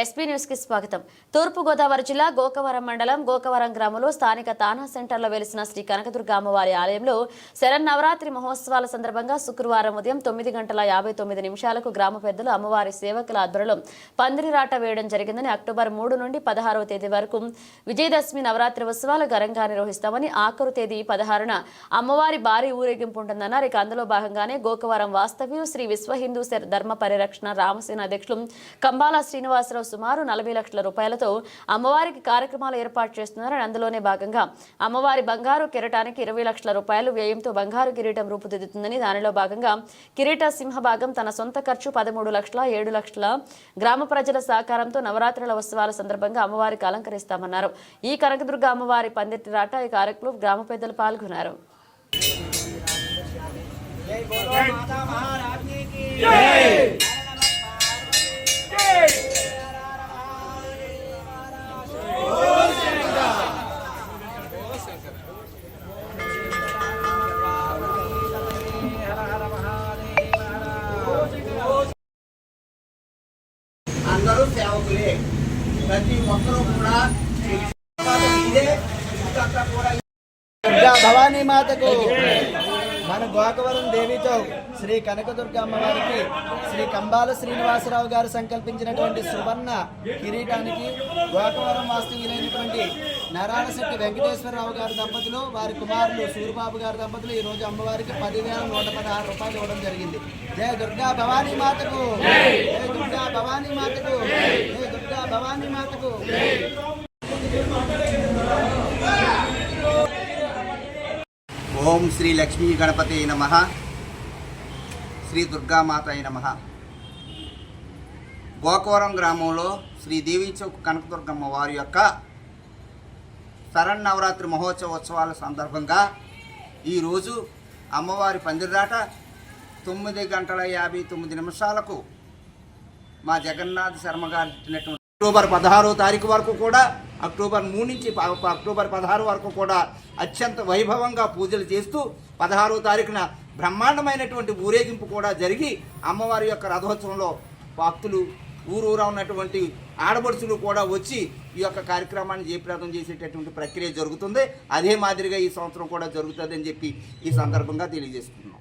SP న్యూస్కి స్వాగతం. తూర్పు గోదావరి జిల్లా గోకవరం మండలం గోకవరం గ్రామంలో స్థానిక తానా సెంటర్లో వెలిసిన శ్రీ కనకదుర్గ అమ్మవారి ఆలయంలో శరన్నవరాత్రి మహోత్సవాల సందర్భంగా శుక్రవారం ఉదయం తొమ్మిది గంటల యాభై తొమ్మిది నిమిషాలకు గ్రామ పెద్దలు అమ్మవారి సేవకుల ఆధ్వర్యంలో పందిరిరాట వేయడం జరిగిందని అక్టోబర్ మూడు నుండి పదహారవ తేదీ వరకు విజయదశమి నవరాత్రి ఉత్సవాలు ఘనంగా నిర్వహిస్తామని ఆఖరు తేదీ పదహారున అమ్మవారి భారీ ఊరేగింపు ఉంటుందన్నారు. ఇక అందులో భాగంగానే గోకవరం వాస్తవ్యులు శ్రీ విశ్వ హిందూ ధర్మ పరిరక్షణ రామసేన అధ్యక్షులు కంబాల శ్రీనివాసరావు సుమారు నలభై లక్షల రూపాయలతో అమ్మవారికి కార్యక్రమాలు ఏర్పాటు చేస్తున్నారని అందులోనే భాగంగా అమ్మవారి బంగారు కిరటానికి ఇరవై లక్షల రూపాయలు వ్యయంతో బంగారు కిరీటం రూపుదిద్దుతుందని దానిలో భాగంగా కిరీట సింహ భాగం తన సొంత ఖర్చు పదమూడు లక్షల ఏడు లక్షల గ్రామ ప్రజల సహకారంతో నవరాత్రుల ఉత్సవాల సందర్భంగా అమ్మవారికి అలంకరిస్తామన్నారు. ఈ కనకదుర్గ అమ్మవారి పందిరి రాట ఈ కార్యక్రమం గ్రామ పెద్దలు పాల్గొన్నారు. జై బోలో మాతా మహారాజ్ఞీ కీ జై సేవకులే ప్రతి ఒక్కరూ కూడా ఇదే భవానీ మాతకు. మన గోకవరం దేవితో శ్రీ కనకదుర్గ అమ్మవారికి శ్రీ కంబాల శ్రీనివాసరావు గారు సంకల్పించినటువంటి సువర్ణ కిరీటానికి గోకవరం వాస్తవ్యులైనటువంటి నారాయణశెట్టి వెంకటేశ్వరరావు గారి దంపతులు వారి కుమారులు సూరిబాబు గారి దంపతులు ఈ రోజు అమ్మవారికి పదివేల నూట పదహారు రూపాయలు ఇవ్వడం జరిగింది. జయ దుర్గా భవానీ మాతకు! జయ దుర్గా భవానీ మాతకు! జయ దుర్గా భవానీ మాతకు! ఓం శ్రీ లక్ష్మీ గణపతి నమ. శ్రీ దుర్గామాత నమ. గోకవరం గ్రామంలో శ్రీ దేవీ చౌక్ కనకదుర్గమ్మ వారి యొక్క శరన్నవరాత్రి మహోత్సవోత్సవాల సందర్భంగా ఈరోజు అమ్మవారి పందిరాట తొమ్మిది గంటల యాభై తొమ్మిది నిమిషాలకు మా జగన్నాథ్ శర్మ గారు ఇచ్చినటువంటి అక్టోబర్ పదహారో తారీఖు వరకు కూడా అక్టోబర్ మూడు నుంచి అక్టోబర్ పదహారు వరకు కూడా అత్యంత వైభవంగా పూజలు చేస్తూ పదహారో తారీఖున బ్రహ్మాండమైనటువంటి ఊరేగింపు కూడా జరిగి అమ్మవారి యొక్క రథోత్సవంలో భక్తులు ఊరూరా ఉన్నటువంటి ఆడబడుచులు కూడా వచ్చి ఈ యొక్క కార్యక్రమాన్ని జయప్రదం చేసేటటువంటి ప్రక్రియ జరుగుతుంది. అదే మాదిరిగా ఈ సంవత్సరం కూడా జరుగుతుందని చెప్పి ఈ సందర్భంగా తెలియజేసుకున్నాం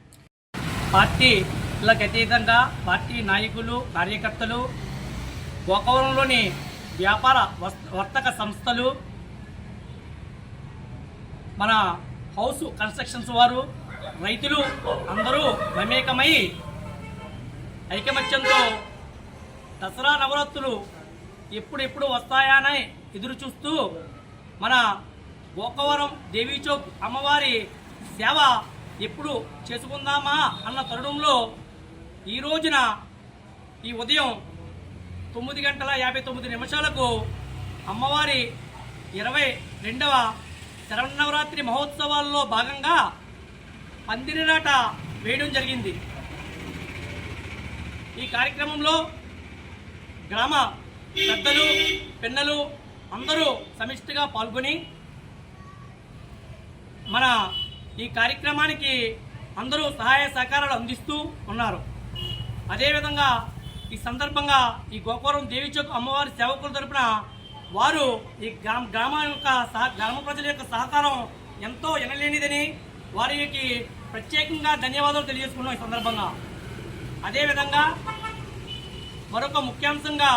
పార్టీలకు అతీతంగా పార్టీ నాయకులు కార్యకర్తలు గోకవరంలోని వ్యాపార వర్తక సంస్థలు మన హౌస్ కన్స్ట్రక్షన్స్ వారు రైతులు అందరూ మమేకమై ఐకమత్యంతో దసరా నవరాత్రులు ఎప్పుడెప్పుడు వస్తాయానని ఎదురు చూస్తూ మన గోకవరం దేవీచౌక్ అమ్మవారి సేవ ఎప్పుడు చేసుకుందామా అన్న తరుణంలో ఈ రోజున ఈ ఉదయం తొమ్మిది గంటల యాభై తొమ్మిది నిమిషాలకు అమ్మవారి ఇరవై రెండవ శరన్నవరాత్రి మహోత్సవాల్లో భాగంగా పందిరిరాట వేయడం జరిగింది. ఈ కార్యక్రమంలో గ్రామ పెద్దలు పిన్నలు అందరూ సమిష్టిగా పాల్గొని మన ఈ కార్యక్రమానికి అందరూ సహాయ సహకారాలు అందిస్తూ ఉన్నారు. అదేవిధంగా ఈ సందర్భంగా ఈ గోపురం దేవిచౌక్ అమ్మవారి సేవకుల తరపున వారు ఈ గ్రామ గ్రామం యొక్క గ్రామ ప్రజల యొక్క సహకారం ఎంతో ఎనలేనిదని వారికి ప్రత్యేకంగా ధన్యవాదాలు తెలియజేసుకున్నాం ఈ సందర్భంగా. అదేవిధంగా మరొక ముఖ్యాంశంగా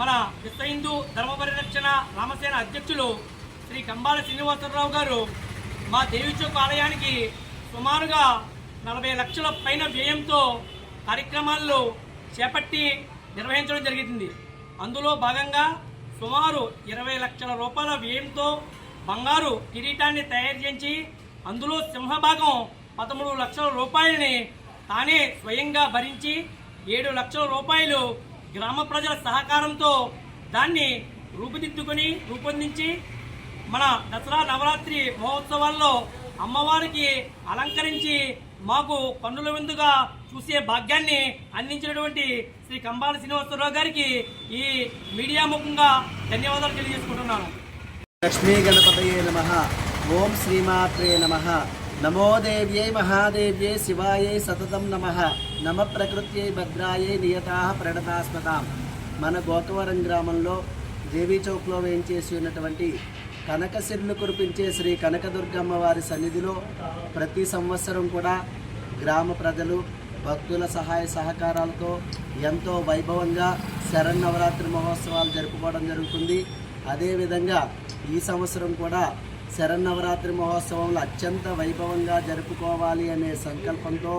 మన విశ్వ హిందూ ధర్మ పరిరక్షణ రామసేన అధ్యక్షులు శ్రీ కంబాల శ్రీనివాసరావు గారు మా దేవి చౌక్ ఆలయానికి సుమారుగా నలభై లక్షల పైన వ్యయంతో కార్యక్రమాల్లో చేపట్టి నిర్వహించడం జరిగింది. అందులో భాగంగా సుమారు ఇరవై లక్షల రూపాయల వ్యయంతో బంగారు కిరీటాన్ని తయారు చేయించి అందులో సింహభాగం పదమూడు లక్షల రూపాయలని తానే స్వయంగా భరించి ఏడు లక్షల రూపాయలు గ్రామ ప్రజల సహకారంతో దాన్ని రూపుదిద్దుకొని రూపొందించి మన దసరా నవరాత్రి మహోత్సవాల్లో అమ్మవారికి అలంకరించి మాకు కన్నుల విందుగా చూసే భాగ్యాన్ని అందించినటువంటి శ్రీ కంబాల శ్రీనివాసరావు గారికి ఈ మీడియా ముఖంగా ధన్యవాదాలు తెలియజేసుకుంటున్నాను. లక్ష్మీ గణపతయే నమ. ఓం శ్రీమాత్రే నమ. నమోదేవ్యై మహాదేవ్యై శివాయై సతతం నమ. నమ ప్రకృత్యై భద్రాయై నియతా ప్రణతాస్మతాం. మన గోకవరం గ్రామంలో దేవీ చౌక్లో వేయించేసి ఉన్నటువంటి కనకసిరులు కురిపించే శ్రీ కనకదుర్గమ్మ వారి సన్నిధిలో ప్రతి సంవత్సరం కూడా గ్రామ ప్రజలు భక్తుల సహాయ సహకారాలతో ఎంతో వైభవంగా శరన్నవరాత్రి మహోత్సవాలు జరుపుకోవడం జరుగుతుంది. అదేవిధంగా ఈ సంవత్సరం కూడా శరన్నవరాత్రి మహోత్సవంలో అత్యంత వైభవంగా జరుపుకోవాలి అనే సంకల్పంతో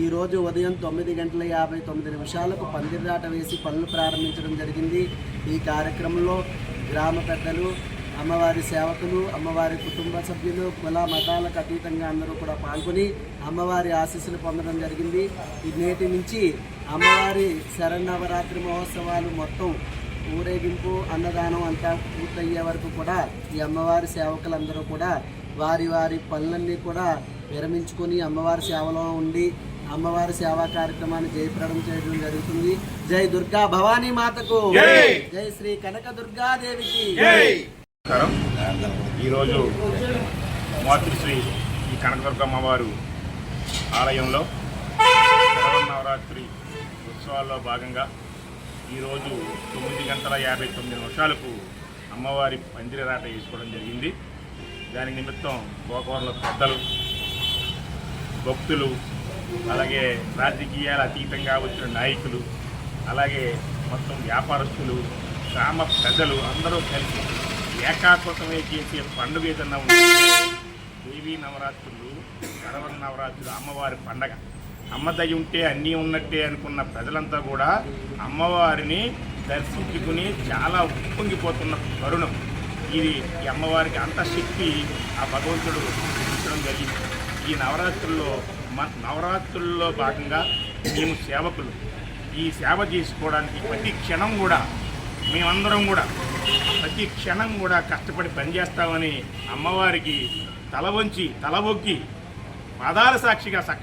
ఈరోజు ఉదయం తొమ్మిది గంటల యాభై తొమ్మిది నిమిషాలకు పందిరాట వేసి పనులు ప్రారంభించడం జరిగింది. ఈ కార్యక్రమంలో గ్రామ పెద్దలు అమ్మవారి సేవకులు అమ్మవారి కుటుంబ సభ్యులు కుల మతాలకు అతీతంగా అందరూ కూడా పాల్గొని అమ్మవారి ఆశీస్సులు పొందడం జరిగింది. ఈ నేటి నుంచి అమ్మవారి శరన్నవరాత్రి మహోత్సవాలు మొత్తం ఊరేగింపు అన్నదానం అంతా పూర్తయ్యే వరకు కూడా ఈ అమ్మవారి సేవకులందరూ కూడా వారి వారి పనులన్నీ కూడా విరమించుకొని అమ్మవారి సేవలో ఉండి అమ్మవారి సేవా కార్యక్రమాన్ని జయప్రదం చేయడం జరుగుతుంది. జై దుర్గా భవానీ మాతకు. జై. శ్రీ కనక దుర్గాదేవికి. నమస్కారం. ఈరోజు మాతృశ్రీ ఈ కనకదుర్గమ్మ వారు ఆలయంలో నవరాత్రి ఉత్సవాల్లో భాగంగా ఈరోజు తొమ్మిది గంటల యాభై తొమ్మిది నిమిషాలకు అమ్మవారి పందిరాట వేసుకోవడం జరిగింది. దాని నిమిత్తం గోకవరంలో పెద్దలు భక్తులు అలాగే రాజకీయాల అతీతంగా వచ్చిన నాయకులు అలాగే మొత్తం వ్యాపారస్తులు గ్రామ ప్రజలు అందరూ కలిసి ఏకాకృతమై చేసే పండుగ ఏదన్నా ఉందంటే దేవీ నవరాత్రులు గడవ నవరాత్రులు అమ్మవారి పండగ. అమ్మ దయ ఉంటే అన్నీ ఉన్నట్టే అనుకున్న ప్రజలంతా కూడా అమ్మవారిని దర్శించుకుని చాలా ఉప్పొంగిపోతున్న తరుణం. ఇది ఈ అమ్మవారికి అంత శక్తి ఆ భగవంతుడు ఇచ్చడం జరిగింది. ఈ నవరాత్రుల్లో మన నవరాత్రుల్లో భాగంగా మేము సేవకులు. ఈ సేవ చేసుకోవడానికి ప్రతి క్షణం కూడా మేమందరం కూడా ప్రతి క్షణం కూడా కష్టపడి పనిచేస్తామని అమ్మవారికి తల వంచి తల ఒగ్గి పాదాల సాక్షిగా చక్కగా